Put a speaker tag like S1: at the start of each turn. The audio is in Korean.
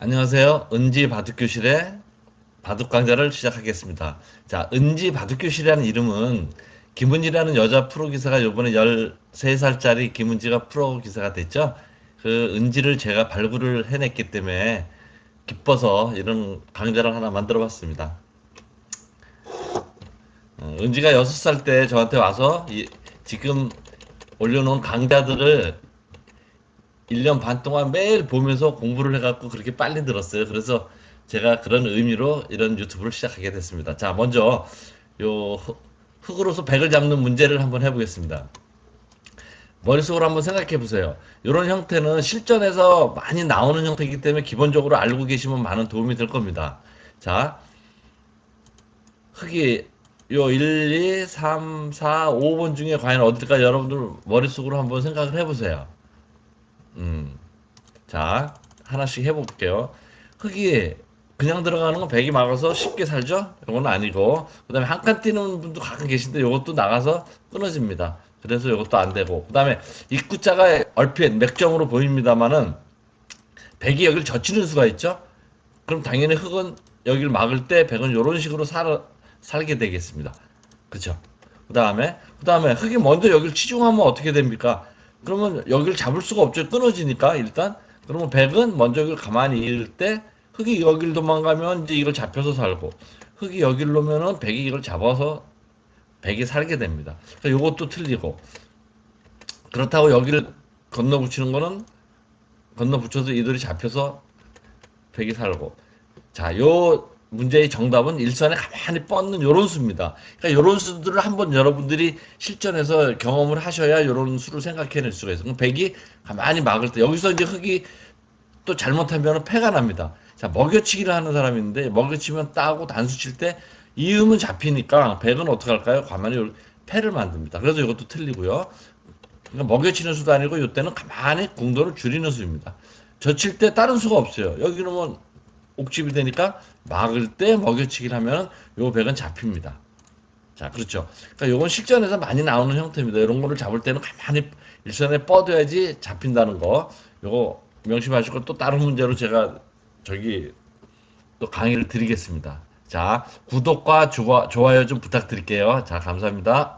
S1: 안녕하세요. 은지 바둑교실의 바둑 강좌를 시작하겠습니다. 자, 은지 바둑교실이라는 이름은 김은지라는 여자 프로 기사가 요번에 13살짜리 김은지가 프로 기사가 됐죠. 그 은지를 제가 발굴을 해냈기 때문에 기뻐서 이런 강좌를 하나 만들어 봤습니다. 어, 은지가 6살 때 저한테 와서 이- 지금 올려놓은 강좌들을 1년 반 동안 매일 보면서 공부를 해갖고 그렇게 빨리 들었어요. 그래서 제가 그런 의미로 이런 유튜브를 시작하게 됐습니다. 자, 먼저 요 흙- 흙으로서 백을 잡는 문제를 한번 해보겠습니다. 머릿속으로 한번 생각해 보세요. 이런 형태는 실전에서 많이 나오는 형태이기 때문에 기본적으로 알고 계시면 많은 도움이 될 겁니다. 자, 흙이 요 1, 2, 3, 4, 5번 중에 과연 어딜까 여러분들 머릿속으로 한번 생각을 해보세요. 음. 자, 하나씩 해볼게요. 흙이 그냥 들어가는 건 백이 막아서 쉽게 살죠? 이건 아니고. 그 다음에 한 칸 뛰는 분도 가끔 계신데 이것도 나가서 끊어집니다. 그래서 이것도 안 되고. 그 다음에 입구자가 얼핏 맥점으로 보입니다만은 백이 여기를 젖히는 수가 있죠? 그럼 당연히 흙은 여기를 막을 때 백은 이런 식으로 살, 살게 되겠습니다. 그쵸? 그 다음에, 그 다음에 흙이 먼저 여기를 치중하면 어떻게 됩니까? 그러면 여기를 잡을 수가 없죠. 끊어지니까 일단. 그러면 백은 먼저 여기를 가만히 있을 때 흙이 여기를 도망가면 이제 이걸 잡혀서 살고 흙이 여기를 놓으면은 백이 이걸 잡아서 백이 살게 됩니다. 그러니까 이것도 틀리고 그렇다고 여기를 건너 붙이는 거는 건너 붙여서 이들이 잡혀서 백이 살고 자, 요 문제의 정답은 일선에 가만히 뻗는 요런 수입니다. 그러니까 요런 수들을 한번 여러분들이 실전에서 경험을 하셔야 요런 수를 생각해낼 수가 있어요. 그럼 백이 가만히 막을 때 여기서 이제 흙이 또 잘못하면 패가 납니다. 자, 먹여치기를 하는 사람이 있는데 먹여치면 따고 단수 칠 때 이음은 잡히니까 백은 어떻게 할까요? 가만히 요- 패를 만듭니다. 그래서 이것도 틀리고요. 그러니까 먹여치는 수도 아니고 요때는 가만히 공도를 줄이는 수입니다. 젖힐 때 다른 수가 없어요. 여기 놓으면 옥집이 되니까 막을 때 먹여치기를 하면 요 백은 잡힙니다. 자, 그렇죠. 그러니까 요건 실전에서 많이 나오는 형태입니다. 이런 거를 잡을 때는 가만히 일선에 뻗어야지 잡힌다는 거. 요거 명심하시고 또 다른 문제로 제가 저기 또 강의를 드리겠습니다. 자, 구독과 좋아, 좋아요 좀 부탁드릴게요. 자, 감사합니다.